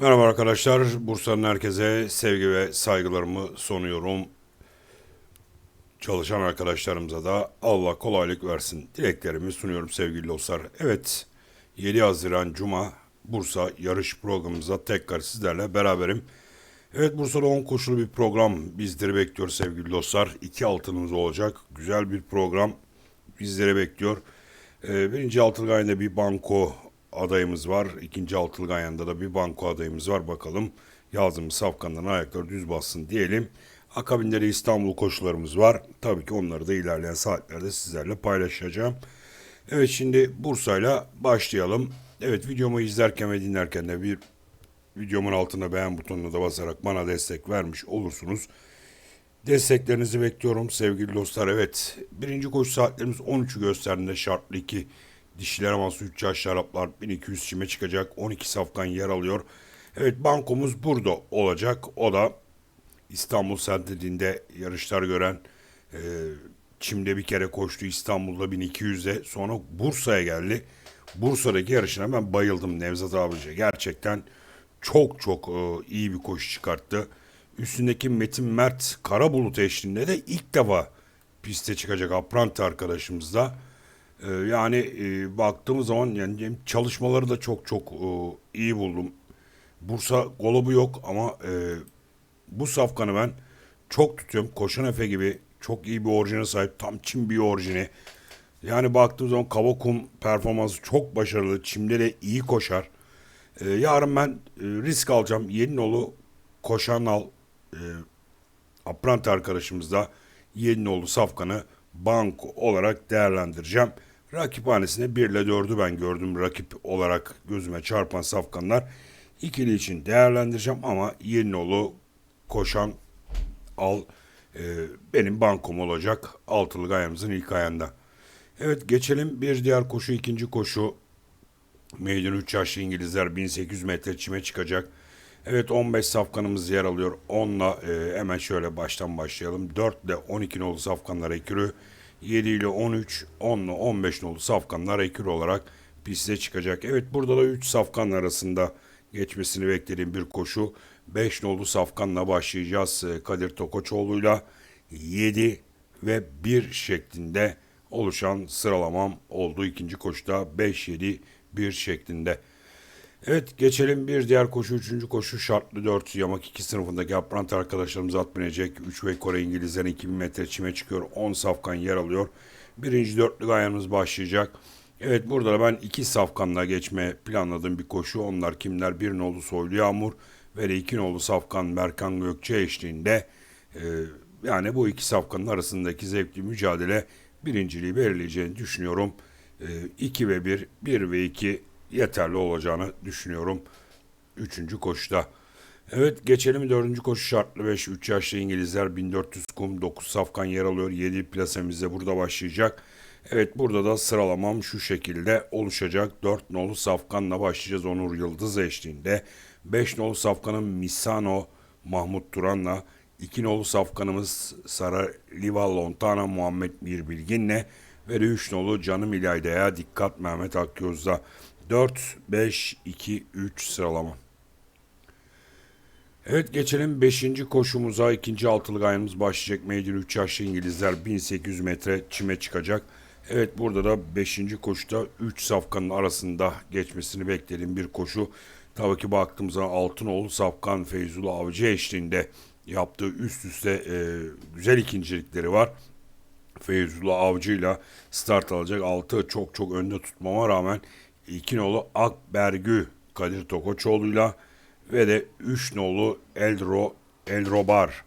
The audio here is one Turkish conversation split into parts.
Merhaba arkadaşlar. Bursa'nın herkese sevgi ve saygılarımı sunuyorum. Çalışan arkadaşlarımıza da Allah kolaylık versin. Dileklerimi sunuyorum sevgili dostlar. Evet, 7 Haziran Cuma Bursa yarış programımıza tekrar sizlerle beraberim. Evet Bursa'da 10 koşulu bir program bizleri bekliyor sevgili dostlar. İki altınımız olacak. Güzel bir program bizleri bekliyor. Ee, birinci ayında bir banko adayımız var. İkinci altılı ayında da bir banko adayımız var. Bakalım yazımız safkandan ayakları düz bassın diyelim. Akabinde de İstanbul koşularımız var. Tabii ki onları da ilerleyen saatlerde sizlerle paylaşacağım. Evet şimdi Bursa'yla başlayalım. Evet videomu izlerken ve dinlerken de bir videomun altına beğen butonuna da basarak bana destek vermiş olursunuz. Desteklerinizi bekliyorum sevgili dostlar. Evet birinci koşu saatlerimiz 13'ü gösterdiğinde şartlı 2 dişiler aması 3 yaş şaraplar 1200 çime çıkacak 12 safkan yer alıyor. Evet bankomuz burada olacak. O da İstanbul Sentrali'nde yarışlar gören e, Çim'de bir kere koştu İstanbul'da 1200'de sonra Bursa'ya geldi. Bursa'daki yarışına ben bayıldım Nevzat abice. Gerçekten çok çok e, iyi bir koşu çıkarttı. Üstündeki Metin Mert Karabulut eşliğinde de ilk defa piste çıkacak Aprante arkadaşımız da. E, yani e, baktığımız zaman yani çalışmaları da çok çok e, iyi buldum. Bursa golobu yok ama e, bu safkanı ben çok tutuyorum. Koşan Efe gibi çok iyi bir orijine sahip. Tam çim bir orijini. Yani baktığım zaman Kavakum performansı çok başarılı. Çimde de iyi koşar. Ee, yarın ben e, risk alacağım. Yeninoğlu koşan al. E, Aprant arkadaşımız da Yeninoğlu Safkan'ı bank olarak değerlendireceğim. Rakiphanesinde 1 ile 4'ü ben gördüm rakip olarak gözüme çarpan safkanlar. İkili için değerlendireceğim ama Yeninoğlu koşan al e, benim bankom olacak altılı ayağımızın ilk ayağında. Evet geçelim bir diğer koşu ikinci koşu Meydan 3 yaşlı İngilizler 1800 metre çime çıkacak. Evet 15 safkanımız yer alıyor. 10'la e, hemen şöyle baştan başlayalım. 4 ile 12 nolu safkanlar ekürü. 7 ile 13, 10 ile 15 nolu safkanlar ekürü olarak piste çıkacak. Evet burada da 3 safkan arasında geçmesini beklediğim bir koşu. 5 nolu safkanla başlayacağız. E, Kadir Tokoçoğlu'yla 7 ve 1 şeklinde oluşan sıralamam oldu ikinci koşuda 5 7 1 şeklinde. Evet geçelim bir diğer koşu. Üçüncü koşu şartlı 4 yamak 2 sınıfındaki Aprant arkadaşlarımız at binecek. 3 ve Kore İngilizlerin 2000 metre çime çıkıyor. 10 safkan yer alıyor. Birinci dörtlük ayağımız başlayacak. Evet burada da ben iki safkanla geçme planladığım bir koşu. Onlar kimler? Bir nolu Soylu Yağmur ve iki nolu safkan Berkan Gökçe eşliğinde. Ee, yani bu iki safkanın arasındaki zevkli mücadele birinciliği belirleyeceğini düşünüyorum. 2 ve 1, 1 ve 2 yeterli olacağını düşünüyorum. Üçüncü koşuda. Evet geçelim dördüncü koşu şartlı 5. 3 yaşlı İngilizler 1400 kum 9 safkan yer alıyor. 7 plasemizde burada başlayacak. Evet burada da sıralamam şu şekilde oluşacak. 4 nolu safkanla başlayacağız Onur Yıldız eşliğinde. 5 nolu safkanın Misano Mahmut Turan'la 2 nolu safkanımız Sara Liva Lontana Muhammed Mirbilgin'le ve de 3 nolu Canım İlayda'ya dikkat Mehmet Akgöz'da 4, 5, 2, 3 sıralama. Evet geçelim 5. koşumuza. ikinci altılık ayımız başlayacak. Meydan 3 yaşlı İngilizler 1800 metre çime çıkacak. Evet burada da 5. koşuda 3 safkanın arasında geçmesini beklediğim bir koşu. Tabii ki baktığımızda Altınoğlu Safkan Feyzullah Avcı eşliğinde yaptığı üst üste e, güzel ikincilikleri var. Feyzullah Avcı'yla start alacak. Altı çok çok önde tutmama rağmen iki nolu Akbergü Kadir Tokoçoğlu'yla ve de 3 nolu Eldro Elrobar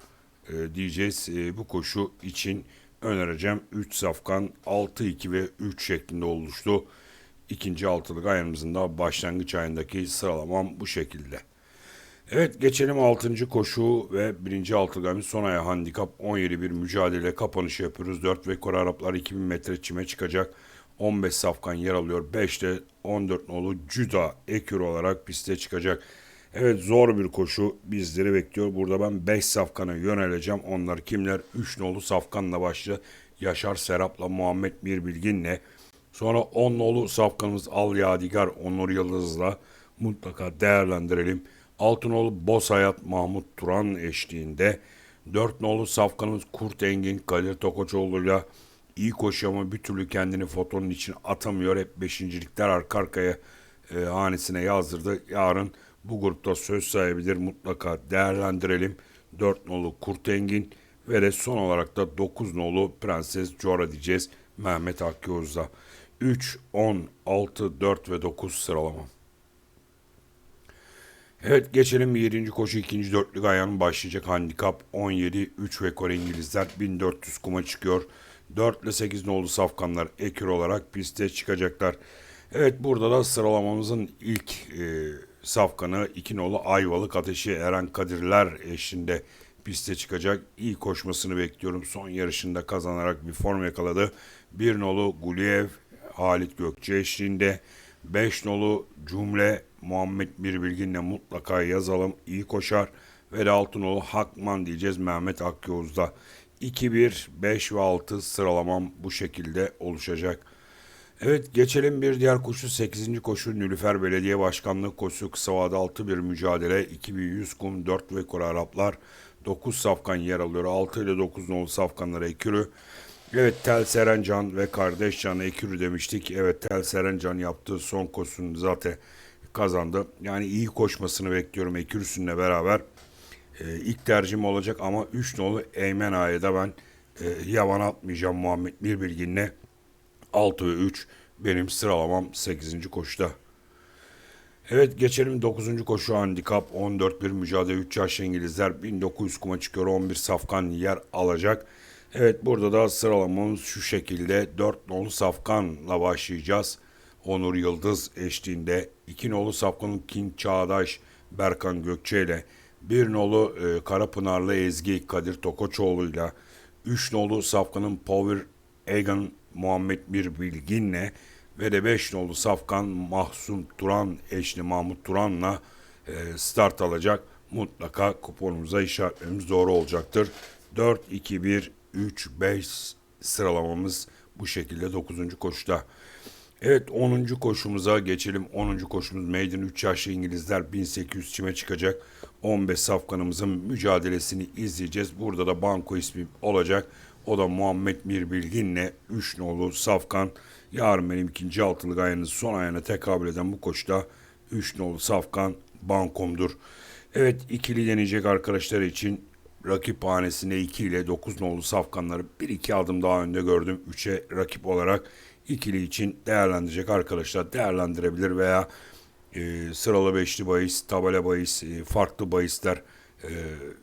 e, diyeceğiz. E, bu koşu için önereceğim. 3 safkan 6 2 ve 3 şeklinde oluştu. İkinci altılık ayağımızın da başlangıç ayındaki sıralamam bu şekilde. Evet geçelim 6. koşu ve 1. altılgamız son aya handikap 17 bir mücadele kapanışı yapıyoruz. 4 ve Kore Araplar 2000 metre çime çıkacak. 15 safkan yer alıyor. 5'te 14 nolu Cüda Ekür olarak piste çıkacak. Evet zor bir koşu bizleri bekliyor. Burada ben 5 safkana yöneleceğim. Onlar kimler? 3 nolu safkanla başlı. Yaşar Serap'la Muhammed Mirbilgin'le. Sonra 10 nolu safkanımız Al Yadigar Onur Yıldız'la mutlaka değerlendirelim. Altınoğlu Boz Hayat Mahmut Turan eşliğinde 4 nolu safkanımız Kurt Engin Kadir Tokoçoğlu'yla iyi koşuyor ama bir türlü kendini fotonun için atamıyor. Hep beşincilikler arka arkaya e, hanesine yazdırdı. Yarın bu grupta söz sahibidir. Mutlaka değerlendirelim. 4 nolu Kurt Engin ve de son olarak da 9 nolu Prenses Cora diyeceğiz. Mehmet Hakkı Yoz'da. 3, 10, 6, 4 ve 9 sıralama. Evet geçelim 7. koşu 2. dörtlük ayağının başlayacak handikap 17 3 ve Kore İngilizler 1400 kuma çıkıyor. 4 ile 8 nolu safkanlar ekür olarak piste çıkacaklar. Evet burada da sıralamamızın ilk e, safkanı 2 nolu Ayvalık Ateşi Eren Kadirler eşliğinde piste çıkacak. İyi koşmasını bekliyorum. Son yarışında kazanarak bir form yakaladı. 1 nolu Guliev Halit Gökçe eşliğinde 5 nolu Cumle Muhammed Birbilgin'le mutlaka yazalım. İyi koşar. Ve de 6 nolu Hakman diyeceğiz Mehmet Akyoz'da. 2, 1, 5 ve 6 sıralamam bu şekilde oluşacak. Evet geçelim bir diğer koşu 8. koşu Nülüfer Belediye Başkanlığı koşusu kısa vade 6 bir mücadele 2100 kum 4 ve Kore Araplar 9 safkan yer alıyor 6 ile 9 nolu safkanlara ekürü. Evet Tel Serencan ve kardeş Can Ekürü demiştik. Evet Tel Serencan yaptığı son koşusunu zaten kazandı. Yani iyi koşmasını bekliyorum Ekürüsünle beraber. Ee, ilk tercihim olacak ama 3 nolu Eymen Ağa'ya da ben e, yavan atmayacağım Muhammed Bir Bilgin'le. 6 ve 3 benim sıralamam 8. koşuda. Evet geçelim 9. koşu handikap 14 bir mücadele 3 yaşlı İngilizler 1900 kuma çıkıyor 11 safkan yer alacak. Evet burada da sıralamamız şu şekilde 4 nolu safkanla başlayacağız. Onur Yıldız eşliğinde 2 nolu safkanın King Çağdaş Berkan Gökçe ile 1 nolu e, Karapınarlı Ezgi Kadir Tokoçoğlu ile 3 nolu safkanın Power Egan Muhammed Bir Bilgin'le ve de 5 nolu Safkan Mahsum Turan eşli Mahmut Turan'la e, start alacak. Mutlaka kuponumuza işaretlememiz doğru olacaktır. 4, 2, 1, 3, 5 sıralamamız bu şekilde 9. koşuda. Evet 10. koşumuza geçelim. 10. koşumuz Maiden 3 yaşlı İngilizler 1800 çime çıkacak. 15 safkanımızın mücadelesini izleyeceğiz. Burada da banko ismi olacak. O da Muhammed Mir Bilgin'le 3 nolu Safkan. Yarın benim ikinci altılık ayağının son ayağına tekabül eden bu koşuda 3 nolu Safkan bankomdur. Evet ikili deneyecek arkadaşlar için rakip hanesinde 2 ile 9 nolu Safkanları 1-2 adım daha önde gördüm. 3'e rakip olarak ikili için değerlendirecek arkadaşlar değerlendirebilir veya e, sıralı beşli bahis, tabela bahis, e, farklı bahisler e,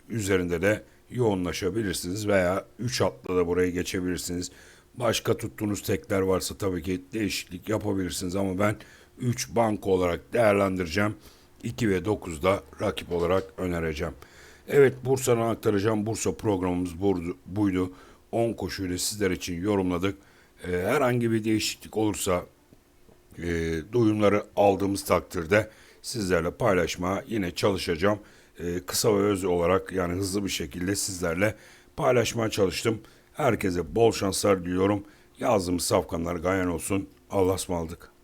üzerinde de yoğunlaşabilirsiniz veya 3 atla da buraya geçebilirsiniz. Başka tuttuğunuz tekler varsa tabii ki değişiklik yapabilirsiniz ama ben 3 banko olarak değerlendireceğim. 2 ve 9'da rakip olarak önereceğim. Evet Bursa'dan aktaracağım. Bursa programımız buydu. 10 koşuyla sizler için yorumladık. Ee, herhangi bir değişiklik olursa e, duyumları aldığımız takdirde sizlerle paylaşmaya yine çalışacağım. E, kısa ve öz olarak yani hızlı bir şekilde sizlerle paylaşmaya çalıştım. Herkese bol şanslar diliyorum. Yazdığımız safkanlar gayen olsun. Allah'a ısmarladık.